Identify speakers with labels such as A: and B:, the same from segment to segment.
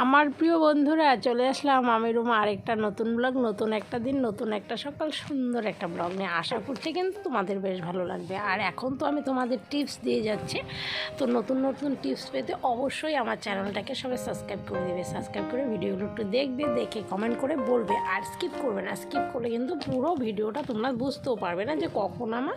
A: আমার প্রিয় বন্ধুরা, চলে আসলাম আমি রুমা। আরেকটা নতুন ব্লগ, নতুন একটা দিন, নতুন একটা সকাল, সুন্দর একটা ব্লগ নিয়ে। আশা করছি কিন্তু তোমাদের বেশ ভালো লাগবে। আর এখন তো আমি তোমাদের টিপস দিয়ে যাচ্ছি। তো নতুন নতুন টিপস পেতে অবশ্যই আমার চ্যানেলটাকে সবাই সাবস্ক্রাইব করে দেবে। সাবস্ক্রাইব করে ভিডিওগুলো একটু দেখবে, দেখে কমেন্ট করে বলবে। আর স্কিপ করবে না। স্কিপ করলে কিন্তু পুরো ভিডিওটা তোমরা বুঝতেও পারবে না যে কখন আমার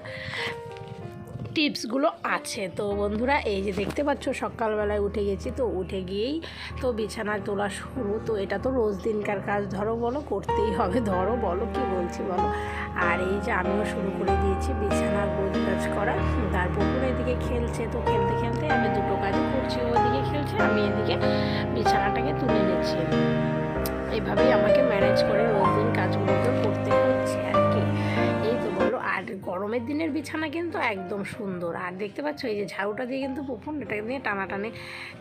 A: টিপসগুলো আছে। তো বন্ধুরা, এই যে দেখতে পাচ্ছ, সকালবেলায় উঠে গেছি। তো উঠে গিয়েই তো বিছানায় তোলা শুরু। তো এটা তো রোজ দিনকার কাজ। ধরো, বলো, করতেই হবে। ধরো, বলো, কি বলছি, বলো। আর এই যে আমিও শুরু করে দিয়েছি বিছানার গোজ কাজ করা তারপর এদিকে খেলছে। তো খেলতে খেলতে আমি দুটো কাজ করছি। ও এদিকে খেলছে, আমি এদিকে বিছানাটাকে তুলে নিচ্ছি। এইভাবেই আমাকে ম্যানেজ করে রোজ দিন কাজগুলোকে করতে গরমের দিনের বিছানা কিন্তু একদম সুন্দর। আর দেখতে পাচ্ছ, এই যে ঝাড়ুটা দিয়ে কিন্তু পুপুন এটা নিয়ে টানাটানি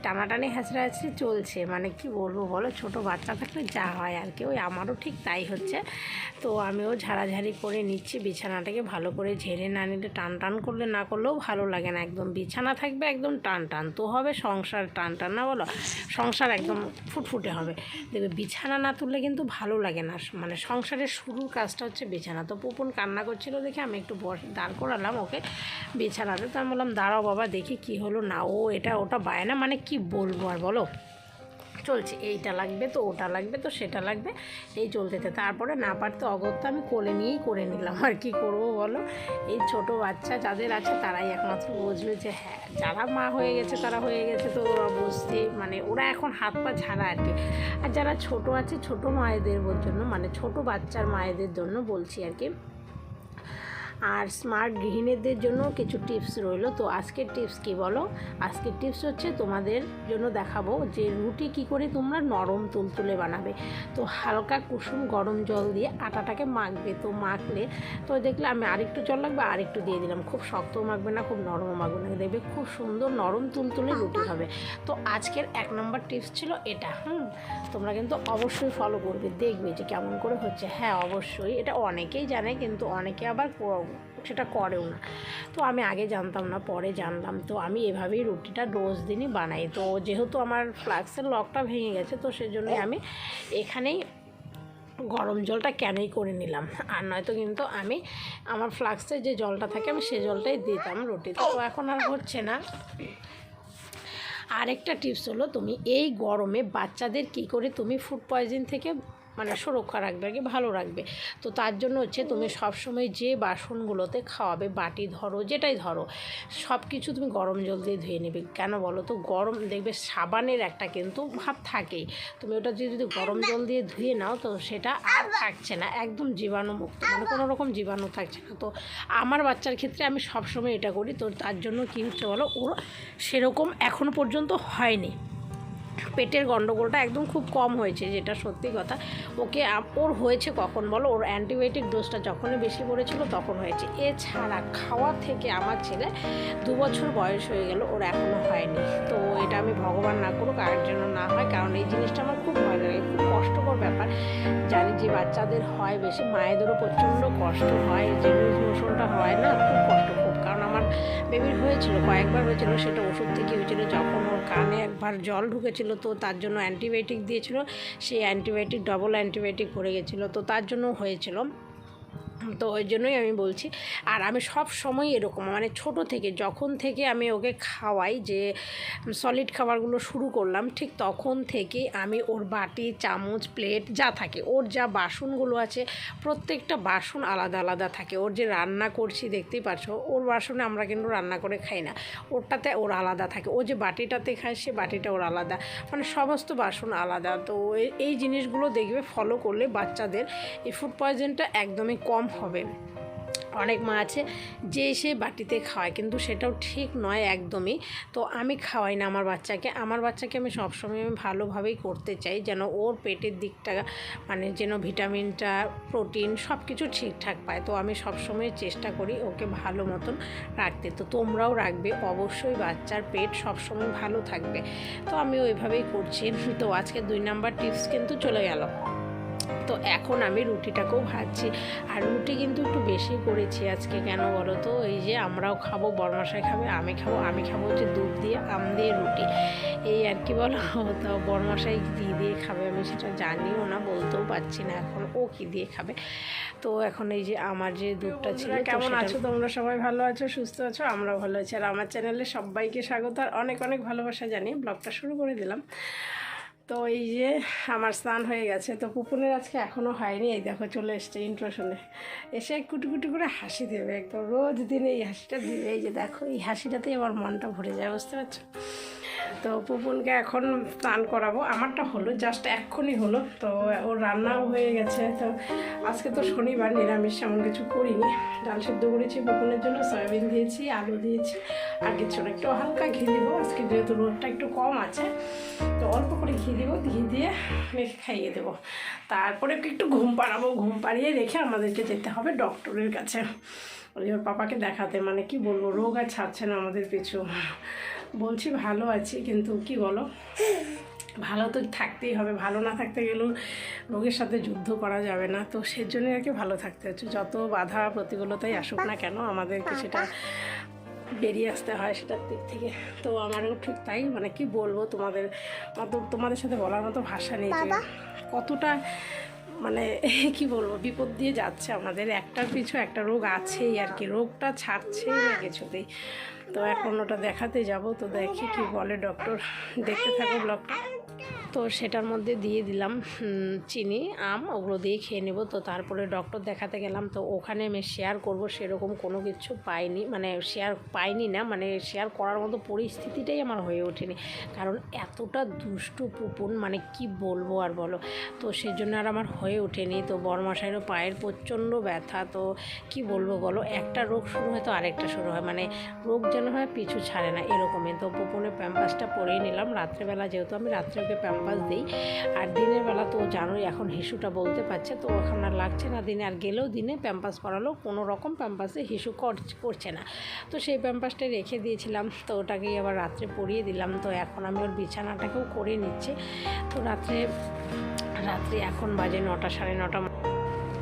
A: টানাটানি হ্যাঁচড়া হ্যাঁচড়ি চলছে। মানে কি বলব বলো, ছোট বাচ্চা থাকলে যা হয় আর কি। ওই আমারও ঠিক তাই হচ্ছে। তো আমিও ঝাড়াঝাড়ি করে নিচ্ছি, বিছানাটাকে ভালো করে ঝেড়ে না নিলে, টান টান করলে, না করলেও ভালো লাগে না একদম। বিছানা থাকবে একদম টান টান, তো হবে সংসার টান টান, না বলো? সংসার একদম ফুটফুটে হবে। দেখবে বিছানা না তুললে কিন্তু ভালো লাগে না। মানে সংসারের শুরুর কাজটা হচ্ছে বিছানা। তো পুপুন কান্না করছিল দেখে আমি একটু দাঁড় করালাম ওকে, বিছানাতে। তো আমি বললাম, দাঁড়াও বাবা, দেখি কি হলো। না, ও এটা, ওটা বায়না মানে কি বলব আর বলো? চলছে, এইটা লাগবে তো, ওটা লাগবে তো, সেটা লাগবে, এই চলতেতে তারপরে না পারতে অগত্যা আমি কোলে নিয়েই করে নিলাম। আর কি করব বলো? এই ছোট বাচ্চা যাদের আছে, তারাই একমাত্র বুঝবে যে হ্যাঁ যারা মা হয়ে গেছে, তারা হয়ে গেছে তো, ওরা বুঝতে মানে ওরা এখন হাত পা ছাড়া আর কি। আর যারা ছোট আছে, ছোট মায়েদের জন্য মানে ছোট বাচ্চার মায়েদের জন্য বলছি আর কি আর স্মার্ট গৃহিণীদের জন্য কিছু টিপস রইল। তো আজকের টিপস কি বলো? আজকের টিপস হচ্ছে তোমাদের জন্য দেখাবো যে রুটি কি করে তোমরা নরম তুলতুলে বানাবে। তো হালকা কুসুম গরম জল দিয়ে আটাটাকে মাখবে। তো মাখলে তো দেখলে আমি আরেকটু জল লাগবে, আরেকটু দিয়ে দিলাম। খুব শক্তও মাখবে না, খুব নরম মাখবে না। দেখবে খুব সুন্দর নরম তুলতুলে রুটি হবে। তো আজকের এক নম্বর টিপস ছিল এটা, হুম? তোমরা কিন্তু অবশ্যই ফলো করবে, দেখবে যে কেমন করে হচ্ছে। হ্যাঁ অবশ্যই। এটা অনেকেই জানে, কিন্তু অনেকে আবার সেটা করেও না। তো আমি আগে জানতাম না, পরে জানলাম। তো আমি এভাবেই রুটিটা রোজ দিনই বানাই। তো যেহেতু আমার ফ্লাক্সের লকটা ভেঙে গেছে, তো সেজন্যই আমি এখানেই গরম জলটা ক্যানেই করে নিলাম। আর নয়তো কিন্তু আমি আমার ফ্লাক্সে যে জলটা থাকে, আমি সে জলটাই দিতাম রুটিতে। তো এখন আর হচ্ছে না। আরেকটা টিপস হলো, তুমি এই গরমে বাচ্চাদের কি করে তুমি ফুড পয়জন থেকে মানে সুরক্ষা রাখবে আর কি, ভালো রাখবে। তো তার জন্য হচ্ছে তুমি সবসময় যে বাসনগুলোতে খাওয়াবে, বাটি ধরো, যেটাই ধরো সব কিছু তুমি গরম জল দিয়ে ধুয়ে নেবে। কেন বলো তো? গরম, দেখবে সাবানের একটা কিন্তু ভাব থাকেই। তুমি ওটা যদি গরম জল দিয়ে ধুয়ে নাও, তো সেটা আর থাকছে না, একদম জীবাণুমুক্ত মানে কোনো রকম জীবাণু থাকছে না। তো আমার বাচ্চার ক্ষেত্রে আমি সবসময় এটা করি। তো তার জন্য কী হচ্ছে বলো? ওর সেরকম এখনও পর্যন্ত হয়নি। পেটের গণ্ডগোলটা একদম খুব কম হয়েছে, যেটা সত্যি কথা। ওকে ওর হয়েছে কখন বলো? ওর অ্যান্টিবায়োটিক ডোজটা যখনই বেশি পড়েছিল তখন হয়েছে। এছাড়া খাওয়া থেকে আমার ছেলে দু বছর বয়স হয়ে গেল, ওর এখনও হয়নি। তো এটা আমি ভগবান না করুক, আর জন্য না হয়, কারণ এই জিনিসটা আমার খুব ভয় লাগে। খুব কষ্টকর ব্যাপার। জানি যে বাচ্চাদের হয় বেশি, মায়েদেরও প্রচণ্ড কষ্ট হয়, যে মোশনটা হয় না, খুব কষ্ট খুব কারণ আমার বেবির হয়েছিল, কয়েকবার হয়েছিল সেটা ওষুধ থেকে হয়েছিল, যখন ওর কানে একবার জল ঢুকেছিল তো তার জন্য অ্যান্টিবায়োটিক দিয়েছিল, সেই অ্যান্টিবায়োটিক ডবল অ্যান্টিবায়োটিক পড়ে গেছিল, তো তার জন্য হয়েছিল। তো ওই জন্যই আমি বলছি। আর আমি সব সময় এরকম মানে ছোট থেকে, যখন থেকে আমি ওকে খাওয়াই যে সলিড খাবারগুলো শুরু করলাম, ঠিক তখন থেকে আমি ওর বাটি, চামচ প্লেট যা থাকে, ওর যা বাসনগুলো আছে, প্রত্যেকটা বাসন আলাদা আলাদা থাকে। ওর যে রান্না করছি, দেখতেই পাচ্ছ ওর বাসনে আমরা কিন্তু রান্না করে খাই না। ওরটাতে ওর আলাদা থাকে। ও যে বাটিটাতে খায়, সে বাটিটা ওর আলাদা। মানে সমস্ত বাসন আলাদা। তো এই জিনিসগুলো দেখবে ফলো করলে বাচ্চাদের এই ফুড পয়জনটা একদমই কম হবে। অনেক মা আছে যে সে বাটিতে খাওয়ায় কিন্তু সেটাও ঠিক নয় একদমই। তো আমি খাওয়াই না আমার বাচ্চাকে। আমার বাচ্চাকে আমি সবসময় আমি ভালোভাবেই করতে চাই, যেন ওর পেটের দিকটা মানে যেন ভিটামিনটা, প্রোটিন সব কিছু ঠিকঠাক পায়। তো আমি সবসময় চেষ্টা করি ওকে ভালো মতন রাখতে। তো তোমরাও রাখবে, অবশ্যই বাচ্চার পেট সবসময় ভালো থাকবে। তো আমি ওইভাবেই করছি। তো আজকে দুই নাম্বার টিপস কিন্তু চলে গেল।
B: তো এখন আমি রুটিটাকেও ভাজছি। আর রুটি কিন্তু একটু বেশি করেছি আজকে কেন বলো তো? এই যে আমরাও খাব বরমাসাই খাবে আমি খাব আমি খাব হচ্ছে দুধ দিয়ে আম দিয়ে রুটি। এই আর কি বলো? তো বরমাসাই কী দিয়ে খাবে আমি সেটা জানিও না বলতেও পারছি না এখন ও কী দিয়ে খাবে। তো এখন এই যে আমার যে দুধটা ছিল
A: কেমন আছো? তোমরা সবাই ভালো আছো সুস্থ আছো? আমরাও ভালো আছি। আর আমার চ্যানেলে সবাইকে স্বাগত। আর অনেক অনেক ভালোবাসা জানিয়ে ব্লগটা শুরু করে দিলাম। তো এই যে আমার স্নান হয়ে গেছে, তো পুপুনের আজকে এখনও হয়নি। এই দেখো চলে এসছে ইন্ট্রো শুনে। এসে কুটুকুটু কুটি করে হাসি দেবে একদম, রোজ দিন এই হাসিটা দিবে। এই যে দেখো, এই হাসিটাতেই আমার মনটা ভরে যায়, বুঝতে পারছ? তো পুপুনকে এখন স্নান করাবো। আমারটা হলো জাস্ট এক্ষুনি হলো। তো ওর রান্নাও হয়ে গেছে। তো আজকে তো শনিবার, নিরামিষ, এমন কিছু করিনি। ডাল সিদ্ধ করেছি পুপুনের জন্য, সয়াবিন দিয়েছি, আলু দিয়েছি, আর কিছু না। একটু হালকা ঘি দিব। আজকে যেহেতু রোদটা একটু কম আছে, তো অল্প করে ঘি দিব। ঘি দিয়ে মেখে খাইয়ে দেবো। তারপরে একটু ঘুম পাড়াবো। ঘুম পাড়িয়ে রেখে আমাদেরকে যেতে হবে ডক্টরের কাছে। ওর পাপাকে দেখাতে মানে কি বলব রোগ আর ছাড়ছে না আমাদের পিছু। বলছি ভালো আছি কিন্তু কি বলো? ভালো তো থাকতেই হবে ভালো না থাকতে গেলেও রোগের সাথে যুদ্ধ করা যাবে না। তো সেজন্য আর কি ভালো থাকতে হচ্ছে। যত বাধা প্রতিকূলতাই আসুক না কেন আমাদেরকে সেটা বেরিয়ে আসতে হয় সেটার দিক থেকে। তো আমারও ঠিক তাই মানে কি বলব তোমাদের তোমাদের সাথে বলার মতো ভাষা নেই যে কতটা মানে কি বলব, বিপদ দিয়ে যাচ্ছে আমাদের। একটার পিছু একটা রোগ আছেই আর কি, রোগটা ছাড়ছেই না কিছুতেই। তো এখন ওটা দেখাতে যাব, তো দেখি কি বলে ডক্টর দেখতে থাকো ব্লগটা তো সেটার মধ্যে দিয়ে দিলাম চিনি, আম, ওগুলো দিয়ে খেয়ে নেব। তো তারপরে ডক্টর দেখাতে গেলাম, তো ওখানে আমি শেয়ার করব, সেরকম কোনো কিছু পাইনি। মানে শেয়ার পাইনি না মানে শেয়ার করার মতো পরিস্থিতিটাই আমার হয়ে ওঠেনি। কারণ এতটা দুষ্টু পুপুন মানে কি বলব আর বলো। তো সেজন্য আর আমার হয়ে ওঠেনি। তো বরমাসাইরও পায়ের প্রচণ্ড ব্যথা, তো কি বলব বলো, একটা রোগ শুরু হয় তো আরেকটা শুরু হয়। মানে রোগ যেন হয় পিছু ছাড়ে না, এরকমই। তো পুপুনের প্যাম্পাসটা পরেই নিলাম। রাত্রেবেলা যেহেতু আমি রাত্রে ওকে প্যাম্পাস দিই। আর দিনের বেলা তো জানোই এখন হিসুটা বলতে পারছে, তো এখন আর লাগছে না। দিনে আর গেলেও দিনে প্যাম্পাস পরালো কোনো রকম প্যাম্পাসে হিসু কর- করছে না। তো সেই প্যাম্পাসটাই রেখে দিয়েছিলাম, তো ওটাকেই আবার রাত্রে পরিয়ে দিলাম। তো এখন আমি ওর বিছানাটাকেও করে নিচ্ছি। তো রাত্রে রাত্রে এখন বাজে নটা, সাড়ে নটা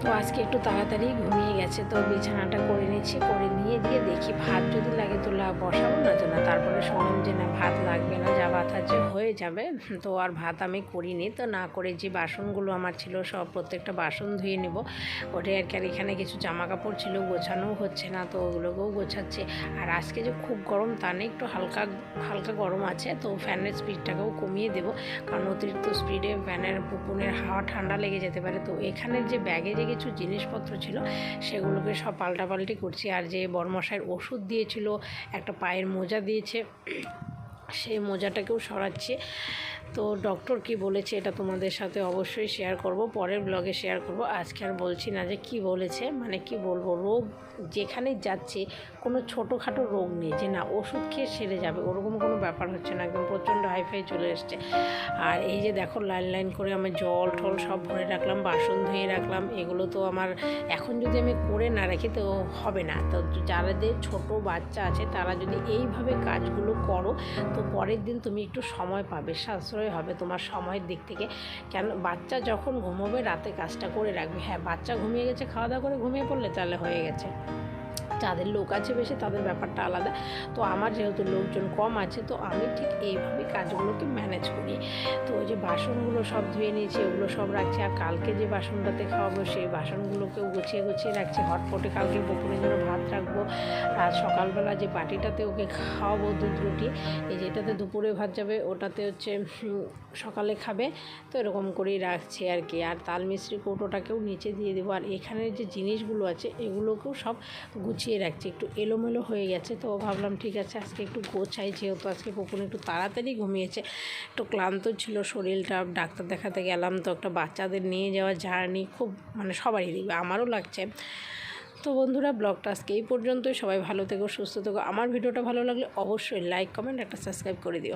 A: তো আজকে একটু তাড়াতাড়ি ঘুমিয়ে গেছে, তো বিছানাটা করে নিচ্ছি, করে নিয়ে দিয়ে দেখি ভাত যদি লাগে তো বসাবো না না, তারপরে শুনলাম যে না, ভাত লাগবে না, যা ভাত আছে হয়ে যাবে। তো আর ভাত আমি করিনি। তো না করে যে বাসনগুলো আমার ছিল, সব প্রত্যেকটা বাসন ধুয়ে নিব। ওটাই আর কি, আর এখানে কিছু জামা কাপড় ছিল গোছানোও হচ্ছে না, তো ওগুলোকেও গোছাচ্ছে। আর আজকে যে খুব গরম, তা নেই একটু হালকা হালকা গরম আছে, তো ফ্যানের স্পিডটাকেও কমিয়ে দেবো। কারণ অতিরিক্ত স্পিডে ফ্যানের পুপুনের হাওয়া ঠান্ডা লেগে যেতে পারে। তো এখানের যে ব্যাগে যে কিছু জিনিসপত্র ছিল, সেগুলোকে সব পাল্টাপাল্টি করছি। আর যে বরমশাইয়ের ওষুধ দিয়েছিল, একটা পায়ের মোজা দিয়েছে। সেই মোজাটাকেও সরাচ্ছি। তো ডক্টর কি বলেছে এটা তোমাদের সাথে অবশ্যই শেয়ার করব, পরের ব্লগে শেয়ার করব। আজকে আর বলছি না যে কি বলেছে মানে কি বলব, রোগ যেখানে যাচ্ছে কোনো ছোটোখাটো রোগ নেই যে না, ওষুধ খেয়ে সেরে যাবে, ওরকম কোনো ব্যাপার হচ্ছে না, একদম প্রচণ্ড হাইফাই চলে এসছে। আর এই যে দেখো লাইন লাইন করে আমি জল টল সব ভরে রাখলাম, বাসন ধুয়ে রাখলাম, এগুলো তো আমার এখন যদি আমি করে না রাখি তো হবে না। তো যাদের ছোট বাচ্চা আছে তারা যদি এইভাবে কাজগুলো করো, তো পরের দিন তুমি একটু সময় পাবে, সাশ্রয় হবে তোমার সময়ের দিক থেকে। কেন, বাচ্চা যখন ঘুমোবে, রাতে কাজটা করে রাখবে। হ্যাঁ বাচ্চা ঘুমিয়ে গেছে, খাওয়া দাওয়া করে ঘুমিয়ে পড়লে তাহলে হয়ে গেছে। যাদের লোক আছে বেশি, তাদের ব্যাপারটা আলাদা। তো আমার যেহেতু লোকজন কম আছে, তো আমি ঠিক এইভাবে কাজগুলোকে ম্যানেজ করি। তো ওই যে বাসনগুলো সব ধুয়ে নিয়েছি, ওগুলো সব রাখছি। আর কালকে যে বাসনটাতে খাওয়াবো, সেই বাসনগুলোকেও গুছিয়ে গুছিয়ে রাখছি। হটপটে কালকে বকুনের জন্য ভাত রাখব রাত সকালবেলা যে বাটিটাতে ওকে খাওয়াবো দুধ রুটি, এই যেটাতে দুপুরে ভাত যাবে, ওটাতে হচ্ছে সকালে খাবে। তো এরকম করেই রাখছি আর কি। আর তাল মিশ্রি কৌটোটাকেও নিচে দিয়ে দেবো। আর এখানের যে জিনিসগুলো আছে, এগুলোকেও সব গুছিয়ে রাখছি। একটু এলোমেলো হয়ে গেছে, তো ভাবলাম ঠিক আছে, আজকে একটু গোছাই, যেহেতু আজকে পুকুর একটু তাড়াতাড়ি ঘুমিয়েছে। একটু ক্লান্ত ছিল শরীরটা, ডাক্তার দেখাতে গেলাম, তো একটা বাচ্চাদের নিয়ে যাওয়া জার্নি খুব মানে সবারই দিবে, আমারও লাগছে। তো বন্ধুরা, ব্লগটা আজকে এই পর্যন্তই। সবাই ভালো থেকো, সুস্থ থেকো। আমার ভিডিওটা ভালো লাগলে অবশ্যই লাইক কমেন্ট একটা সাবস্ক্রাইব করে দিও।